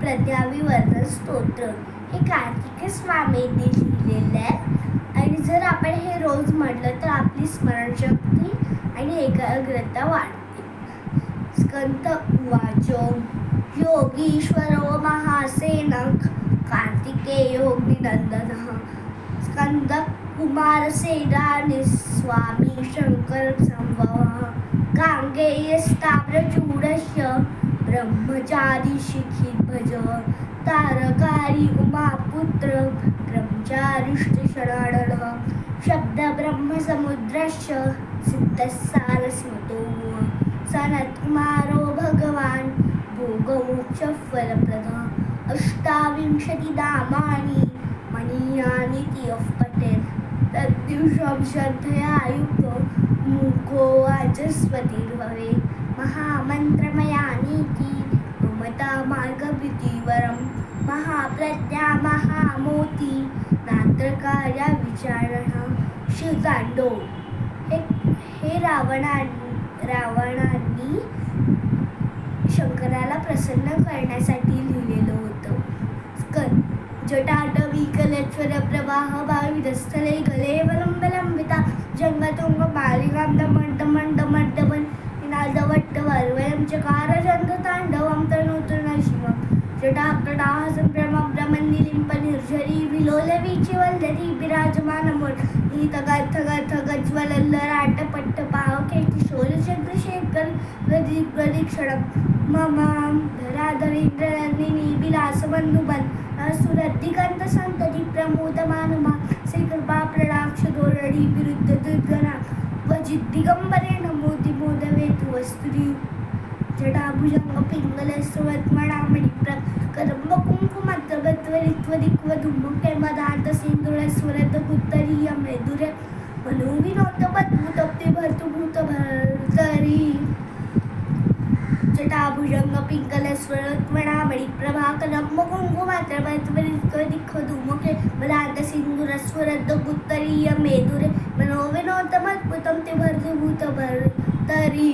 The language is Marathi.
प्रज्ञाविवर्धन स्तोत्र हे कार्तिक स्वामींनी लिहिलेलं आहे. आणि जर आपण हे रोज म्हटलं तर आपली स्मरणशक्ती आणि एकाग्रता वाढते. स्कंत उवाचो योगीश्वर महासेन कार्तिकेयोगिनंदन स्कंद कुमारसेनानि स्वामी शंकर संभव। गांगेयस्ताम्रचूडस्य ब्रह्मचारी शिखी भज तारकारी उमापुत्र ब्रह्मचारिष्ट शब्द ब्रह्मसमुद्रस्य सिद्धसारस्मतो सनत्कुमारो भगवान् भोगमोक्षफलप्रद अष्टाविंशति नामानि मनीयानि तियः पटेल। तद्दिवसं श्रद्धया युक्तो मूको वाचस्पतिर्भवे महामन्त्रमया नीति ममता मार्गभीतिवरं महाप्रज्ञा महामोती नात्रकार्या विचारणा शिवतांडव हे हे रावणा रावणांनी शंकराला प्रसन्न करण्यासाठी लिहिलेलं होतं. स्कंद जटाटवी कलेश्वर प्रवाह भाविधस्थले गले वलंबलंबिता जंगतुंग मालिकां दमण दमण दमण दमण नादवट्ट वर्वयं चकार निर्झरी विलोलवीचि वल्लरी विराजमानमोड नीतगथ गथ गथ गज्वलल्लराट पट्ट पावके किशोर चंद्रशेखर गदी प्रदीक्षणं मम धराधरीन्द्रनन्दिनी विलासबन्धुबन् सुरद्दिगन्त सन्तति प्रमोदमानमा श्रीकृपा प्रणाक्ष धोरणी विरुद्ध दुर्गणा. क्वचित् दिगम्बरेण मोदिमोदवेतु वस्तुरी जटाभुजंग पिंगल सुवत्मणामणि प्रकरंब कुंकुमद्रवत्वरित्वदिक्वधुमुखे मदान्त सिंधुळ स्वरत उत्तरीय मेदुर मनोविनोद पद्भुतप्ते भर्तुभूत भर्तरी. जटाभुजंग पिंगल स्वरत्मणामणि प्रभाकरंब कुंकुमद्रवत्वरित्वदिक्वधुमुखे मदान्त सिंधुर स्वरत उत्तरीय मेदुर मनोविनोद पद्भुतं ते भर्तुभूत भर्तरी.